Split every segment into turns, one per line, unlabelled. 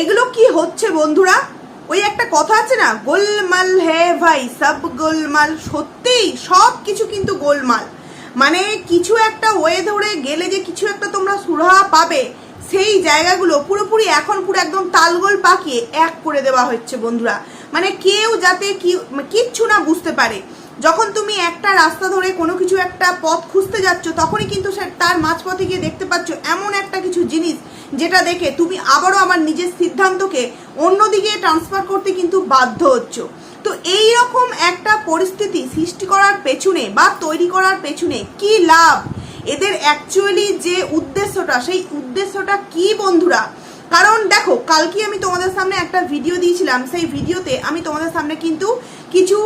এগুলো কি হচ্ছে বন্ধুরা? ওই একটা কথা আছে না, গোলমাল হে ভাই, সব গোলমাল। সত্যিই, সব কিছু কিন্তু গোলমাল। মানে কিছু একটা ওয়ে ধরে গেলে যে কিছু একটা তোমরা সুরাহা পাবে, সেই জায়গাগুলো পুরোপুরি এখন পুরো একদম তালগোল পাকিয়ে এক করে দেওয়া হচ্ছে বন্ধুরা। মানে কেউ যাতে কি, কিচ্ছু না বুঝতে পারে। যখন তুমি একটা রাস্তা ধরে কোনো কিছু একটা পথ খুঁজতে যাচ্ছ, তখনই কিন্তু তার মাঝপথে গিয়ে দেখতে পাচ্ছ এমন একটা কিছু জিনিস যেটা দেখে তুমি আবারও আমার নিজের সিদ্ধান্তকে অন্যদিকে ট্রান্সফার করতে কিন্তু বাধ্য হচ্ছ। তো এই রকম একটা পরিস্থিতি সৃষ্টি করার পেছনে বা তৈরি করার পেছনে কি লাভ? এদের অ্যাকচুয়ালি যে উদ্দেশ্যটা, সেই উদ্দেশ্যটা কি বন্ধুরা? কারণ দেখো কালকে আমি তোমাদের সামনে একটা ভিডিও দিয়েছিলাম। সেই ভিডিওতে আমি তোমাদের সামনে কিন্তু কিছু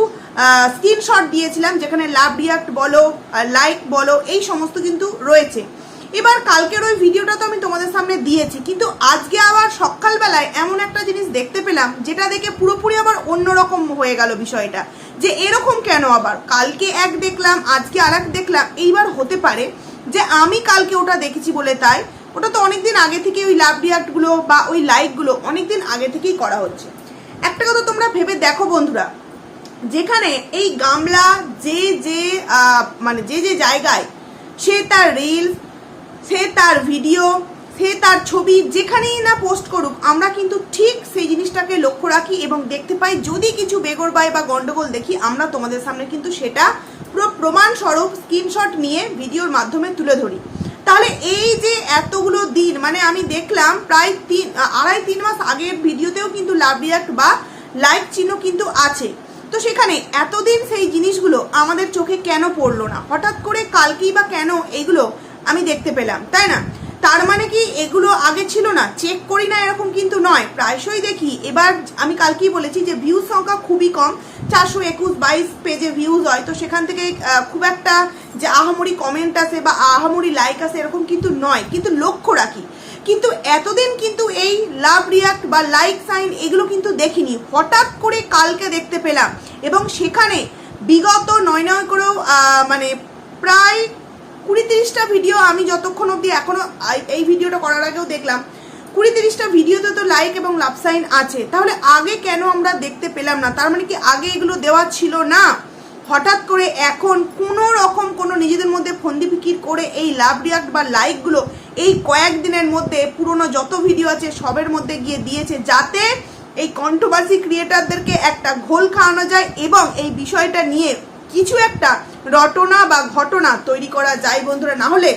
স্ক্রিনশট দিয়েছিলাম, যেখানে লাভ রিয়াক্ট বলো লাইক বলো, এই সমস্ত কিন্তু রয়েছে। এবার কালকের ওই ভিডিওটা তো আমি তোমাদের সামনে দিয়েছি, কিন্তু আজকে আবার সকালবেলায় এমন একটা জিনিস দেখতে পেলাম, যেটা দেখে পুরোপুরি আবার অন্যরকম হয়ে গেল বিষয়টা। যে এরকম কেন আবার? কালকে এক দেখলাম, আজকে আর এক দেখলাম, এইবার হতে পারে যে আমি কালকে ওটা দেখেছি বলে তাই। ওটা তো অনেকদিন আগে থেকে ওই লাভ রিয়াক্টগুলো বা ওই লাইকগুলো অনেকদিন আগে থেকেই করা হচ্ছে। একটা কথা তোমরা ভেবে দেখো বন্ধুরা, যেখানে এই গামলা যে যে মানে যে যে জায়গায় সে তার রিলস সে তার ভিডিও, সে তার ছবি যেখানেই না পোস্ট করুক, আমরা কিন্তু ঠিক সেই জিনিসটাকে লক্ষ্য রাখি এবং দেখতে পাই যদি কিছু বেগর বেগরবাই বা গন্ডগোল দেখি, আমরা তোমাদের সামনে কিন্তু সেটা পুরো প্রমাণস্বরূপ স্ক্রিনশট নিয়ে ভিডিওর মাধ্যমে তুলে ধরি। তাহলে এই যে এতগুলো দিন মানে আমি দেখলাম প্রায় তিন, আড়াই তিন মাস আগের ভিডিওতেও কিন্তু লাভ রিয়াক্ট বা লাইক চিহ্ন কিন্তু আছে। তো সেখানে এতদিন সেই জিনিসগুলো আমাদের চোখে কেন পড়ল না? হঠাৎ করে কালকেই বা কেন এগুলো আমি দেখতে পেলাম, তাই না? তার মানে কি এগুলো আগে ছিল না? চেক করি না এরকম কিন্তু নয়। প্রায়শই দেখি। এবার আমি কালকেই বলেছি যে ভিউজ সংখ্যা খুবই কম। চারশো একুশ বাইশ পেজে ভিউজ হয়। তো সেখান থেকে খুব একটা যে আহামরি কমেন্ট আসে বা আহামরি লাইক আসে এরকম কিন্তু নয়। কিন্তু লক্ষ্য রাখি। কিন্তু এতদিন কিন্তু এই লাভ রিয়াক্ট বা লাইক সাইন এগুলো কিন্তু দেখিনি। হঠাৎ করে কালকে দেখতে পেলাম। এবং সেখানে বিগত নয় নয় করেও মানে প্রায় কুড়ি তিরিশটা ভিডিও আমি যতক্ষণ অবধি এখনও এই ভিডিওটা করার আগেও দেখলাম, কুড়ি তিরিশটা ভিডিওতে তো লাইক এবং লাভ সাইন আছে। তাহলে আগে কেন আমরা দেখতে পেলাম না? তার মানে কি আগে এগুলো দেওয়া ছিল না? হঠাৎ করে এখন কোনো রকম কোনো নিজেদের মধ্যে ফন্দি ফিকির করে এই লাভ রিয়াক্ট বা লাইকগুলো এই কয়েকদিনের মধ্যে পুরনো যত ভিডিও আছে সবের মধ্যে গিয়ে দিয়েছে, যাতে এই কন্ট্রোভার্সি ক্রিয়েটারদেরকে একটা ঘোল খাওয়ানো যায় এবং এই বিষয়টা নিয়ে কিছু একটা রটনা বা ঘটনা তৈরি করা যায় বন্ধুরা। না হলে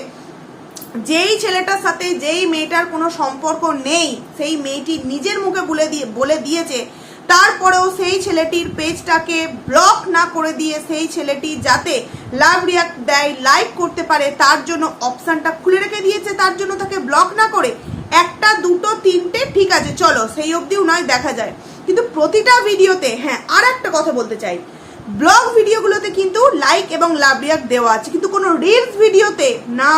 যেই ছেলেটার সাথে যেই মেয়েটার কোনো সম্পর্ক নেই, সেই মেয়েটি নিজের মুখে বলে দিয়ে, বলে দিয়েছে, তারপরেও সেই ছেলেটির পেজটাকে ব্লক না করে দিয়ে সেই ছেলেটি যাতে লাভ রিয়াক্ট দেয় লাইক করতে পারে, তার জন্য অপশানটা খুলে রেখে দিয়েছে, তার জন্য তাকে ব্লক না করে একটা, দুটো, তিনটে, ঠিক আছে, চলো, সেই অবধিও নয়, দেখা যায়। কিন্তু প্রতিটা ভিডিওতে হ্যাঁ আর একটা কথা বলতে চাই। ব্লগ ভিডিওগুলোতে কিন্তু লাইক এবং লাভ রিয়াক্ট দেওয়া আছে। কিন্তু কোনো রিলস ভিডিওতে না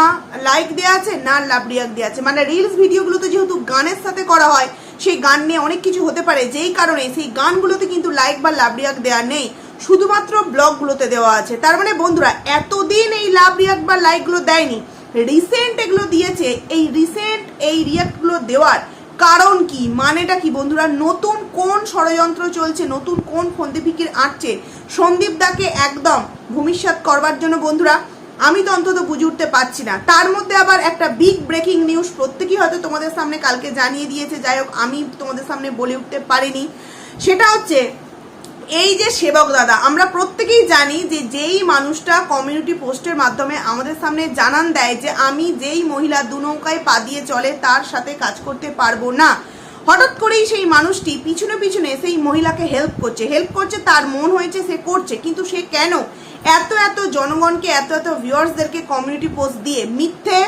লাইক দেওয়া আছে, না লাভ রিয়াক্ট দেওয়া আছে। মানে রিলস ভিডিওগুলোতে যেহেতু গানের সাথে করা হয়, সেই গান নিয়ে অনেক কিছু হতে পারে। যেই কারণে সেই গানগুলোতে কিন্তু লাইক বা লাভ রিয়াক্ট দেওয়া নেই। শুধুমাত্র ব্লগগুলোতে দেওয়া আছে। তার মানে বন্ধুরা, এতদিন এই লাভ রিয়াক্ট বা লাইকগুলো দেয়নি। রিসেন্ট এগুলো দিয়েছে। এই রিসেন্ট এই রিয়াক্টগুলো দেওয়ার কারণ কি? মানেটা কি বন্ধুরা? নতুন কোন ষড়যন্ত্র চলছে? নতুন কোন ফন্দি ফিকির আঁটছে? সন্দীপ দাকে একদম ভূমিষ্যৎ করবার জন্য বন্ধুরা, আমি তো অন্তত বুঝে উঠতে পারছি না। তার মধ্যে আবার একটা বিগ ব্রেকিং নিউজ প্রত্যেকেই হয়তো তোমাদের সামনে কালকে জানিয়ে দিয়েছে। যাই হোক, আমি তোমাদের সামনে বলে উঠতে পারিনি। সেটা হচ্ছে এই যে সেবক দাদা, আমরা প্রত্যেকেই জানি যে যেই মানুষটা কমিউনিটি পোস্টের মাধ্যমে আমাদের সামনে জানান দেয় যে আমি যেই মহিলা দু নৌকায় পা দিয়ে চলে, তার সাথে কাজ করতে পারব না। হঠাৎ করেই সেই মানুষটি পিছনে পিছনে সেই মহিলাকে হেল্প করছে। হেল্প করছে, তার মন হয়েছে সে করছে, কিন্তু সে কেন? এত এত জনগণকে, এত এত ভিউয়ার্সদেরকে কমিউনিটি পোস্ট দিয়ে মিথ্যে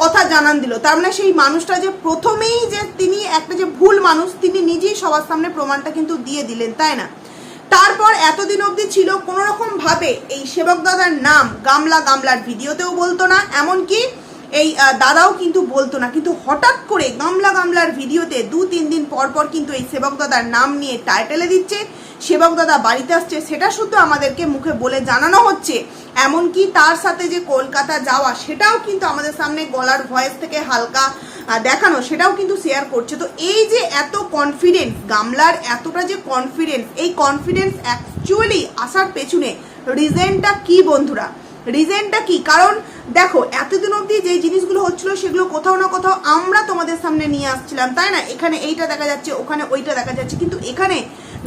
কথা জানান দিল। তার মানে সেই মানুষটা যে প্রথমেই যে তিনি একটা যে ভুল মানুষ, তিনি নিজেই সবার সামনে প্রমাণটা কিন্তু দিয়ে দিলেন, তাই না? তারপর এতদিন অবধি ছিল কোনো রকম ভাবে এই সেবক দাদার নাম গামলা গামলার ভিডিওতেও বলতো না, এমনকি এই দাদাও কিন্তু বলতো না। কিন্তু হঠাৎ করে গামলা গামলার ভিডিওতে দু তিন দিন পর পর কিন্তু এই সেবক দাদার নাম নিয়ে টাইটেলে দিচ্ছে, সেবক দাদা বাড়িতে আসছে, সেটা শুধু আমাদেরকে মুখে বলে জানানো হচ্ছে। এমনকি তার সাথে যে কলকাতা যাওয়া, সেটাও কিন্তু আমাদের সামনে গলার ভয়েস থেকে হালকা দেখানো, সেটাও কিন্তু শেয়ার করছে। তো এই যে এত কনফিডেন্স গামলার এতটা যে কনফিডেন্স এই কনফিডেন্স অ্যাকচুয়ালি আসার পেছনে রিজনটা কি বন্ধুরা? রিজেনটা কি? কারণ দেখো, এতদিন অবধি যে জিনিসগুলো হচ্ছিল সেগুলো কোথাও না কোথাও আমরা তোমাদের সামনে নিয়ে আসছিলাম, তাই না? এখানে এইটা দেখা যাচ্ছে, ওখানে ওইটা দেখা যাচ্ছে। কিন্তু এখানে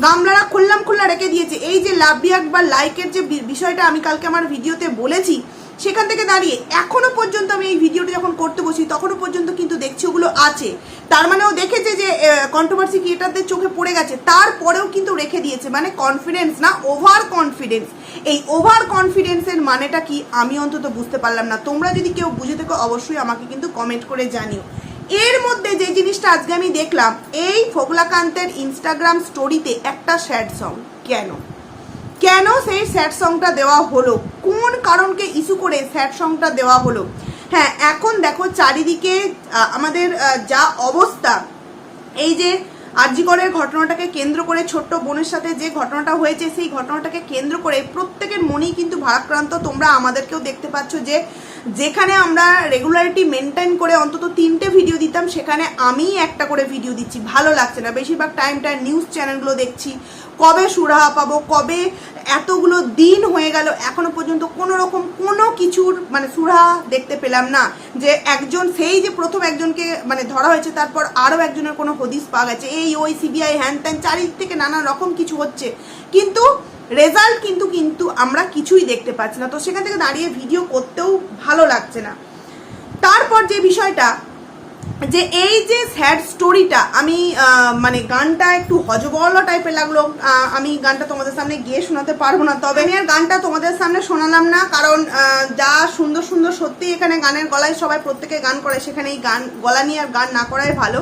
গামলারা খুললাম খুল্লা রেখে দিয়েছে। এই যে লাভ রিয়াক বা লাইকের যে বিষয়টা আমি কালকে আমার ভিডিওতে বলেছি সেখান থেকে দাঁড়িয়ে এখনও পর্যন্ত আমি এই ভিডিওটা যখন করতে বসি তখনও পর্যন্ত কিন্তু দেখছি ওগুলো আছে। তার মানে ও দেখেছে যে কন্ট্রোভার্সি ক্রিয়েটারদের চোখে পড়ে গেছে, তারপরেও কিন্তু রেখে দিয়েছে। মানে কনফিডেন্স না ওভার কনফিডেন্স এই ওভার কনফিডেন্সের মানেটা কি আমি অন্তত বুঝতে পারলাম না। তোমরা যদি কেউ বুঝে থেকো, অবশ্যই আমাকে কিন্তু কমেন্ট করে জানিও। এর মধ্যে যে জিনিসটা আজকে আমি দেখলাম, এই ফোগলাকান্তের ইনস্টাগ্রাম স্টোরিতে একটা স্যাড সং কেন? কেন সেই স্যাড সংটা দেওয়া হলো? কোন কারণকে ইস্যু করে স্যাড সংটা দেওয়া হলো? হ্যাঁ এখন দেখো চারিদিকে আমাদের যা অবস্থা, এই যে আরজিকরের ঘটনাটাকে কেন্দ্র করে, ছোট্ট বোনের সাথে যে ঘটনাটা হয়েছে, সেই ঘটনাটাকে কেন্দ্র করে প্রত্যেকের মনেই কিন্তু ভারাক্রান্ত। তোমরা আমাদেরকেও দেখতে পাচ্ছ যে, যেখানে আমরা রেগুলারিটি মেনটেন করে অন্তত তিনটে ভিডিও দিতাম, সেখানে আমিই একটা করে ভিডিও দিচ্ছি। ভালো লাগছে না। বেশিরভাগ টাইমটা নিউজ চ্যানেলগুলো দেখছি কবে সুরাহা পাবো, কবে এতগুলো দিন হয়ে গেল, এখনও পর্যন্ত কোনো রকম কোনো কিছুর মানে সুরাহা দেখতে পেলাম না। যে একজন, সেই যে প্রথম একজনকে মানে ধরা হয়েছে, তারপর আরও একজনের কোনো হদিস পাওয়া গেছে। এই ওই সিবিআই হ্যান ত্যান চারিদিক থেকে নানা রকম কিছু হচ্ছে। কিন্তু রেজাল্ট কিন্তু কিন্তু আমরা কিছুই দেখতে পাচ্ছি না। তো সেখান থেকে দাঁড়িয়ে ভিডিও করতেও ভালো লাগছে না। তারপর যে বিষয়টা যে এই যে স্যাড স্টোরিটা আমি মানে গানটা একটু হজবলা টাইপের লাগল। আমি গানটা তোমাদের সামনে গিয়ে শোনাতে পারব না। তবে আমি আর গানটা তোমাদের সামনে শোনালাম না, কারণ যা সুন্দর সুন্দর সত্যি এখানে গানের গলায় সবাই প্রত্যেকে গান করে, সেখানে এই গান, গলা নিয়ে আর গান না করাই ভালো।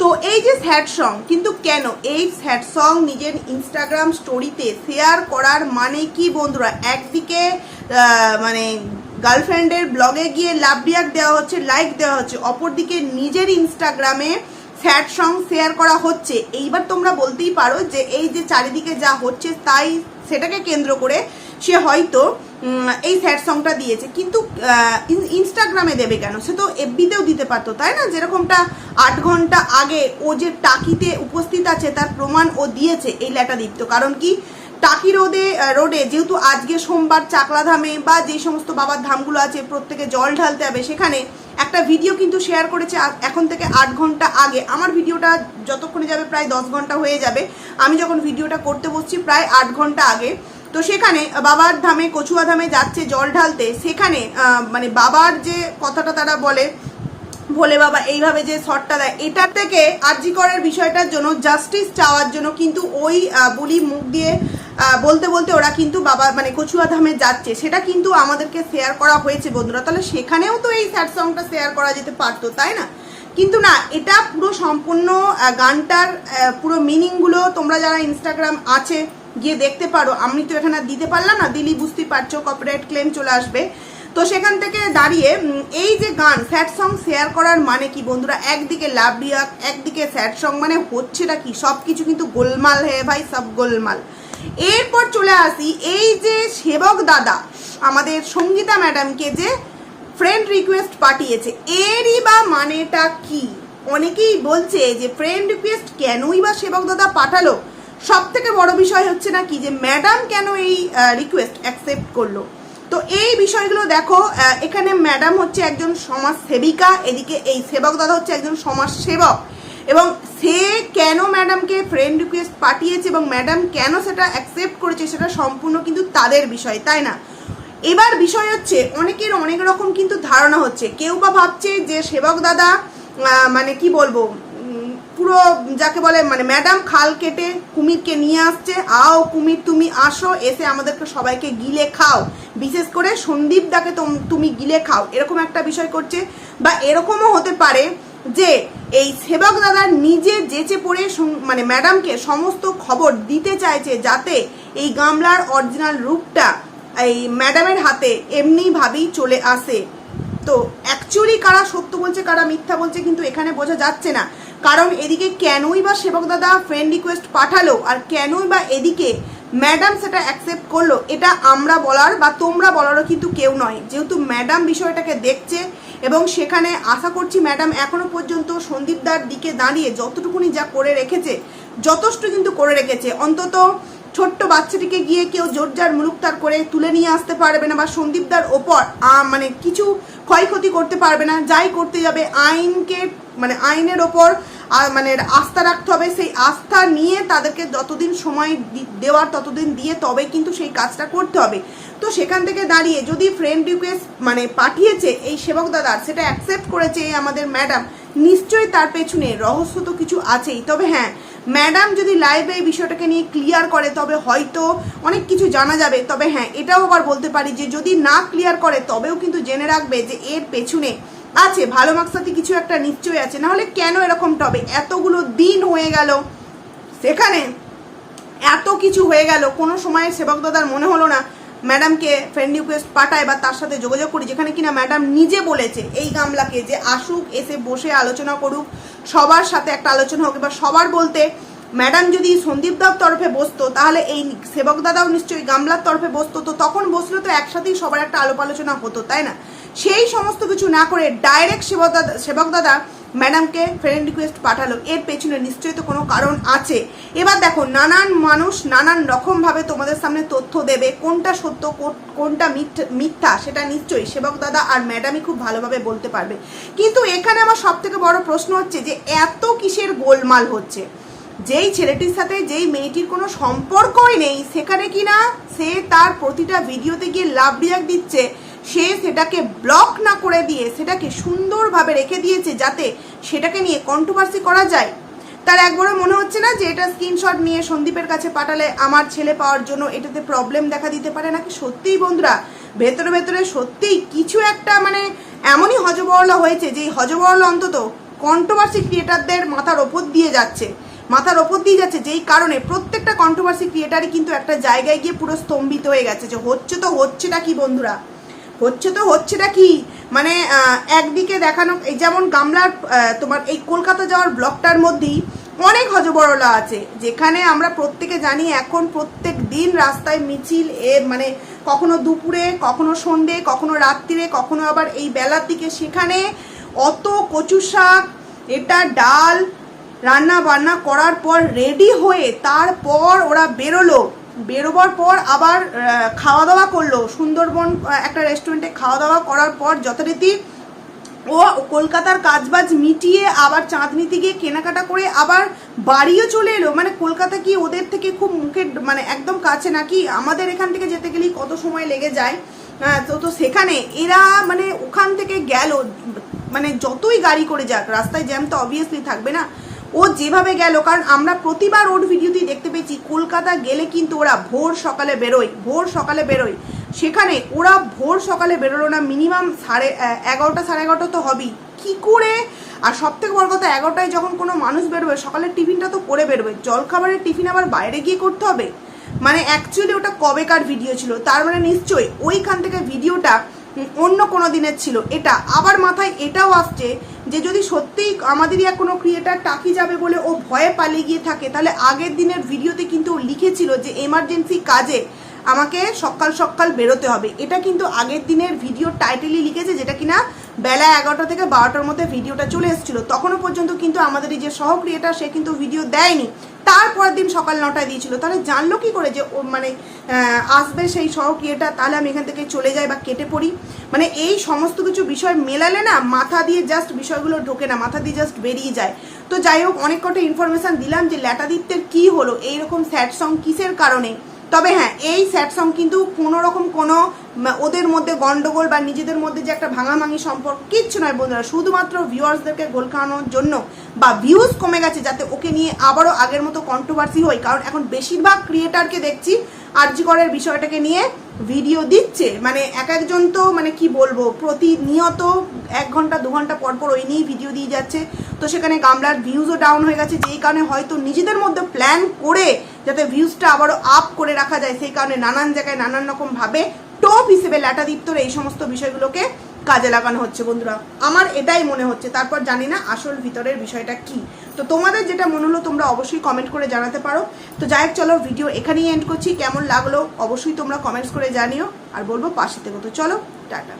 তো এই যে স্যাড সং কিন্তু কেন এই স্যাড সং নিজের ইনস্টাগ্রাম স্টোরিতে শেয়ার করার মানে কি বন্ধুরা? একদিকে মানে গার্লফ্রেন্ডের ব্লগে গিয়ে লাভ রিয়াক্ট দেওয়া হচ্ছে, লাইক দেওয়া হচ্ছে। অপরদিকে নিজের ইনস্টাগ্রামে স্যাড সং শেয়ার করা হচ্ছে। এইবার তোমরা বলতেই পারো যে এই যে চারিদিকে যা হচ্ছে তাই সেটাকে কেন্দ্র করে সে হয়তো এই স্যাড সংটা দিয়েছে। কিন্তু ইনস্টাগ্রামে দেবে কেন? সে তো এফবিতেও দিতে পারতো, তাই না? যেরকমটা আট ঘণ্টা আগে ও যে টাকিতে উপস্থিত আছে তার প্রমাণ ও দিয়েছে এই ল্যাটাদীপ্ত কারণ কি? টাকি আহ, রোডে যেহেতু আজকে সোমবার চাকলা ধামে বা যে সমস্ত বাবার ধামগুলো আছে প্রত্যেকে জল ঢালতে হবে সেখানে একটা ভিডিও কিন্তু শেয়ার করেছে এখন থেকে আট ঘণ্টা আগে। আমার ভিডিওটা যতক্ষণে যাবে প্রায় দশ ঘণ্টা হয়ে যাবে। আমি যখন ভিডিওটা করতে বসছি প্রায় আট ঘণ্টা আগে। তো সেখানে বাবার ধামে কচুয়া ধামে যাচ্ছে জল ঢালতে। সেখানে মানে বাবার যে কথাটা তারা বলে ভোলে বাবা, এইভাবে যে শটটা দেয়, এটার থেকে আর্যিকরের বিষয়টার জন্য জাস্টিস চাওয়ার জন্য কিন্তু ওই বুলি মুখ দিয়ে বলতে বলতে ওরা কিন্তু বাবা মানে কচুয়া ধামে যাচ্ছে। সেটা কিন্তু আমাদেরকে শেয়ার করা হয়েছে বন্ধুরা। তাহলে সেখানেও তো এই স্যাড সংটা শেয়ার করা যেতে পারতো, তাই না? কিন্তু না, এটা পুরো সম্পূর্ণ গানটার পুরো মিনিংগুলো তোমরা যারা ইনস্টাগ্রাম আছে, গিয়ে দেখতে পারো। আমি তো এখানে দিতে পারলাম না। দিলি, বুঝতেই পারছ কপিরাইট ক্লেম চলে আসবে। তো সেখান থেকে দাঁড়িয়ে এই যে গান স্যাড সং শেয়ার করার মানে কি বন্ধুরা? একদিকে লাভ রিয়াক একদিকে স্যাড সং মানে হচ্ছেটা কি? সব কিছু কিন্তু গোলমাল হে ভাই, সব গোলমাল। এরপর চলে আসি, এই যে সেবক দাদা, আমাদের সঙ্গীতা ম্যাডামকে যে ফ্রেন্ড রিকোয়েস্ট পাঠিয়েছে, এরই বা মানেটা কি? অনেকেই বলছে যে ফ্রেন্ড রিকোয়েস্ট কেনই বা সেবক দাদা পাঠালো? সব থেকে বড় বিষয় হচ্ছে না কি? যে ম্যাডাম কেন এই রিকোয়েস্ট অ্যাকসেপ্ট করল? তো এই বিষয়গুলো দেখো এখানে ম্যাডাম হচ্ছে একজন সমাজ সেবিকা এদিকে এই সেবক দাদা হচ্ছে একজন সমাজ সেবক এবং সে কেন ম্যাডামকে ফ্রেন্ড রিকোয়েস্ট পাঠিয়েছে এবং ম্যাডাম কেন সেটা অ্যাকসেপ্ট করেছে সেটা সম্পূর্ণ কিন্তু তাদের বিষয়, তাই না? এবার বিষয় হচ্ছে, অনেকের অনেক রকম কিন্তু ধারণা হচ্ছে। কেউ বা ভাবছে যে সেবক দাদা মানে কি বলব পুরো যাকে বলে মানে ম্যাডাম খাল কেটে কুমিরকে নিয়ে আসছে। আও কুমির, তুমি আসো, এসে আমাদেরকে সবাইকে গিলে খাও। বিশেষ করে সন্দীপ দাকে তোম- গিলে খাও। এরকম একটা বিষয় করছে। বা এরকমও হতে পারে যে এই সেবক দাদা নিজে যেচে পড়ে মানে ম্যাডামকে সমস্ত খবর দিতে চাইছে যাতে এই গামলার অরিজিনাল রূপটা এই ম্যাডামের হাতে এমনিভাবেই চলে আসে। তো অ্যাকচুয়ালি কারা সত্য বলছে, কারা মিথ্যা বলছে কিন্তু এখানে বোঝা যাচ্ছে না। কারণ এদিকে কেনই বা সেবক দাদা ফ্রেন্ড রিকোয়েস্ট পাঠালো আর কেনই বা এদিকে ম্যাডাম সেটা অ্যাকসেপ্ট করল, এটা আমরা বলার বা তোমরা বলারও কিন্তু কেউ নয়। যেহেতু ম্যাডাম বিষয়টাকে দেখছে এবং সেখানে আশা করছি ম্যাডাম এখনও পর্যন্ত সন্দীপদার দিকে দাঁড়িয়ে যতটুকুনি যা করে রেখেছে, যথেষ্ট কিন্তু করে রেখেছে। অন্তত ছোট্ট বাচ্চাটিকে গিয়ে কেউ জোরজার মুলুকতার করে তুলে নিয়ে আসতে পারবে না বা সন্দীপদার ওপর মানে কিছু ক্ষয়ক্ষতি করতে পারবে না। যাই করতে যাবে, আইনকে মানে আইনের ওপর মানে আস্থা রাখতে হবে, সেই আস্থা নিয়ে তাদেরকে যতদিন সময় দেওয়ার ততদিন দিয়ে তবে কিন্তু সেই কাজটা করতে হবে। তো সেখান থেকে দাঁড়িয়ে যদি ফ্রেন্ড রিকোয়েস্ট মানে পাঠিয়েছে এই সেবক দাদার সেটা অ্যাকসেপ্ট করেছে এই আমাদের ম্যাডাম নিশ্চয়ই তার পেছনে রহস্য তো কিছু আছেই। তবে হ্যাঁ ম্যাডাম যদি লাইভে এই বিষয়টাকে নিয়ে ক্লিয়ার করে, তবে হয়তো অনেক কিছু জানা যাবে। তবে হ্যাঁ এটাও আবার বলতে পারি যে যদি না ক্লিয়ার করে, তবেও কিন্তু জেনে রাখবে যে এর পেছনে আছে, ভালো মাকসাতি কিছু একটা নিশ্চয়ই আছে। নাহলে কেন এরকমটা হবে এতগুলো দিন হয়ে গেল। সেখানে এত কিছু হয়ে গেল। কোনো সময় সেবক দাদার মনে হলো না ম্যাডামকে ফ্রেন্ড রিকোয়েস্ট পাঠায় বা তার সাথে যোগাযোগ করি, যেখানে কিনা ম্যাডাম নিজে বলেছে এই গামলাকে যে আসুক, এসে বসে আলোচনা করুক, সবার সাথে একটা আলোচনা হোক এবার সবার বলতে ম্যাডাম যদি সন্দীপ দার তরফে বসতো, তাহলে এই সেবক দাদাও নিশ্চয়ই গামলার তরফে বসতো, তো তখন বসলে তো একসাথেই সবার একটা আলোপ আলোচনা হতো, তাই না? সেই সমস্ত কিছু না করে ডাইরেক্ট সেবক দাদা সেবক দাদা ম্যাডামকে ফ্রেন্ড রিকোয়েস্ট পাঠালো। এর পেছনে নিশ্চয়ই তো কোনো কারণ আছে। এবার দেখো, নানান মানুষ নানান রকমভাবে তোমাদের সামনে তথ্য দেবে, কোনটা সত্য কো- কোনটা মিথ- মিথ্যা, সেটা নিশ্চয়ই সেবক দাদা আর ম্যাডামই খুব ভালোভাবে বলতে পারবে। কিন্তু এখানে আমার সব থেকে বড় প্রশ্ন হচ্ছে যে, এত কিসের গোলমাল হচ্ছে? যেই ছেলেটির সাথে যেই মেয়েটির কোনো সম্পর্কই নেই, সেখানে কিনা সে তার প্রতিটা ভিডিওতে গিয়ে লাভ রিয়াক্ট দিচ্ছে? সে সেটাকে ব্লক না করে দিয়ে সেটাকে সুন্দরভাবে রেখে দিয়েছে যাতে সেটাকে নিয়ে কন্ট্রোভার্সি করা যায়। তার একবারও মনে হচ্ছে না যে এটা স্ক্রিনশট নিয়ে সন্দীপের কাছে পাঠালে আমার ছেলে পাওয়ার জন্য এটাতে প্রবলেম দেখা দিতে পারে নাকি? সত্যিই বন্ধুরা, ভেতরে ভেতরে সত্যিই কিছু একটা মানে এমনই হজবরলা হয়েছে যে হজবরলা অন্তত কন্ট্রোভার্সি ক্রিয়েটারদের মাথার ওপর দিয়ে যাচ্ছে। মাথার ওপর দিয়ে যাচ্ছে যেই কারণে প্রত্যেকটা কন্ট্রোভার্সি ক্রিয়েটারই কিন্তু একটা জায়গায় গিয়ে পুরো স্তম্ভিত হয়ে গেছে যে হচ্ছে তো হচ্ছেটা কি বন্ধুরা? হচ্ছে তো হচ্ছেটা কি? মানে একদিকে দেখানো, এই যেমন গামলার তোমার এই কলকাতা যাওয়ার ব্লকটার মধ্যেই অনেক হজবরলা আছে, যেখানে আমরা প্রত্যেকে জানি এখন প্রত্যেক দিন রাস্তায় মিছিল, এ মানে কখনো দুপুরে, কখনো সন্ধে কখনো রাত্রিরে, কখনো আবার এই বেলার দিকে। সেখানে অত কচু শাক, এটা ডাল রান্না বান্না করার পর রেডি হয়ে তারপর ওরা বেরোলো। বেরোবার পর আবার খাওয়া দাওয়া করল। সুন্দরবন একটা রেস্টুরেন্টে খাওয়া দাওয়া করার পর যথারীতি ও কলকাতার কাজবাজ মিটিয়ে আবার চাঁদনিতে গিয়ে কেনাকাটা করে আবার বাড়িও চলে এলো। মানে কলকাতা কি ওদের থেকে খুব মুখের মানে একদম কাছে নাকি? আমাদের এখান থেকে যেতে গেলেই কত সময় লেগে যায়। হ্যাঁ, তো তো সেখানে এরা মানে ওখান থেকে গেল। মানে যতই গাড়ি করে যাক রাস্তায় জ্যাম তো অবভিয়াসলি থাকবে না। ও যেভাবে গেল, কারণ আমরা প্রতিবার ওর ভিডিওতেই দেখতে পেয়েছি, কলকাতা গেলে কিন্তু ওরা ভোর সকালে বেরোয়, ভোর সকালে বেরোয়। সেখানে ওরা ভোর সকালে বেরোলো না মিনিমাম সাড়ে এগারোটা সাড়ে এগারোটা তো হবেই। কি করে? আর সব থেকে বড় কথা, এগারোটায় যখন কোনো মানুষ বেরোবে, সকালের টিফিনটা তো করে বেরোবে। জলখাবারের টিফিন আবার বাইরে গিয়ে করতে হবে? মানে অ্যাকচুয়ালি ওটা কবেকার ভিডিও ছিল? তার মানে নিশ্চয়ই ওইখান থেকে ভিডিওটা অন্য কোনো দিনের ছিল। এটা আবার মাথায় এটাও আসছে যে যদি সত্যিই আমাদেরই এক কোনো ক্রিয়েটার টাকি যাবে বলে ও ভয়ে পালিয়ে গিয়ে থাকে, তাহলে আগের দিনের ভিডিওতে কিন্তু ও লিখেছিল যে এমার্জেন্সি কাজে আমাকে সকাল সকাল বেরোতে হবে। এটা কিন্তু আগের দিনের ভিডিও টাইটেলই লিখেছে যেটা কিনা বেলা এগারোটা থেকে বারোটার মধ্যে ভিডিওটা চলে এসেছিল। তখনও পর্যন্ত কিন্তু আমাদের এই যে সহ ক্রিয়েটার সে কিন্তু ভিডিও দেয়নি। তারপরের দিন সকাল নটায় দিয়েছিল। তাহলে জানলো কি করে যে ও মানে আসবে সেই সহ ক্রিয়েটার তাহলে আমি এখান থেকে চলে যাই বা কেটে পড়ি? মানে এই সমস্ত কিছু বিষয় মেলালে না, মাথা দিয়ে জাস্ট বিষয়গুলো ঢোকে না, মাথা দিয়ে জাস্ট বেরিয়ে যায়। তো যাই হোক, অনেক কটা ইনফরমেশন দিলাম যে ল্যাটাদিত্যের কি হলো, এইরকম স্যাড সং কিসের কারণে? তবে হ্যাঁ এই স্যাড সং কিন্তু কোনো রকম কোনো ওদের মধ্যে গন্ডগোল বা নিজেদের মধ্যে যে একটা ভাঙাভাঙি সম্পর্ক, কিচ্ছু নয় বন্ধুরা। শুধুমাত্র ভিউয়ার্সদেরকে গোল খাওয়ানোর জন্য বা ভিউজ কমে গেছে যাতে ওকে নিয়ে আবারও আগের মতো কন্ট্রোভার্সি হয়। কারণ এখন বেশিরভাগ ক্রিয়েটারকে দেখছি আরজিকরের বিষয়টাকে নিয়ে ভিডিও দিচ্ছে। মানে এক একজন তো মানে কি বলব, প্রতিনিয়ত এক ঘণ্টা, দু ঘণ্টা পর পর ওই নিয়েই ভিডিও দিয়ে যাচ্ছে। তো সেখানে গামলার ভিউজও ডাউন হয়ে গেছে। যেই কারণে হয়তো নিজেদের মধ্যে প্ল্যান করে যাতে ভিউজটা আবারও আপ করে রাখা যায়, সেই কারণে নানান জায়গায় নানান রকম ভাবে টপ হিসেবে ল্যাটাদীপ্তর এই সমস্ত বিষয়গুলোকে কাজে লাগানো হচ্ছে, বন্ধুরা। আমার এটাই মনে হচ্ছে। তারপর জানি না আসল ভিতরের বিষয়টা কি। তো তোমাদের যেটা মনে হলো তোমরা অবশ্যই কমেন্ট করে জানাতে পারো। তো যাই হোক, চলো ভিডিও এখানেই এন্ড করছি। কেমন লাগল অবশ্যই তোমরা কমেন্টস করে জানিও। আর বলব পাশে থেকে। তো চলো, টাটা।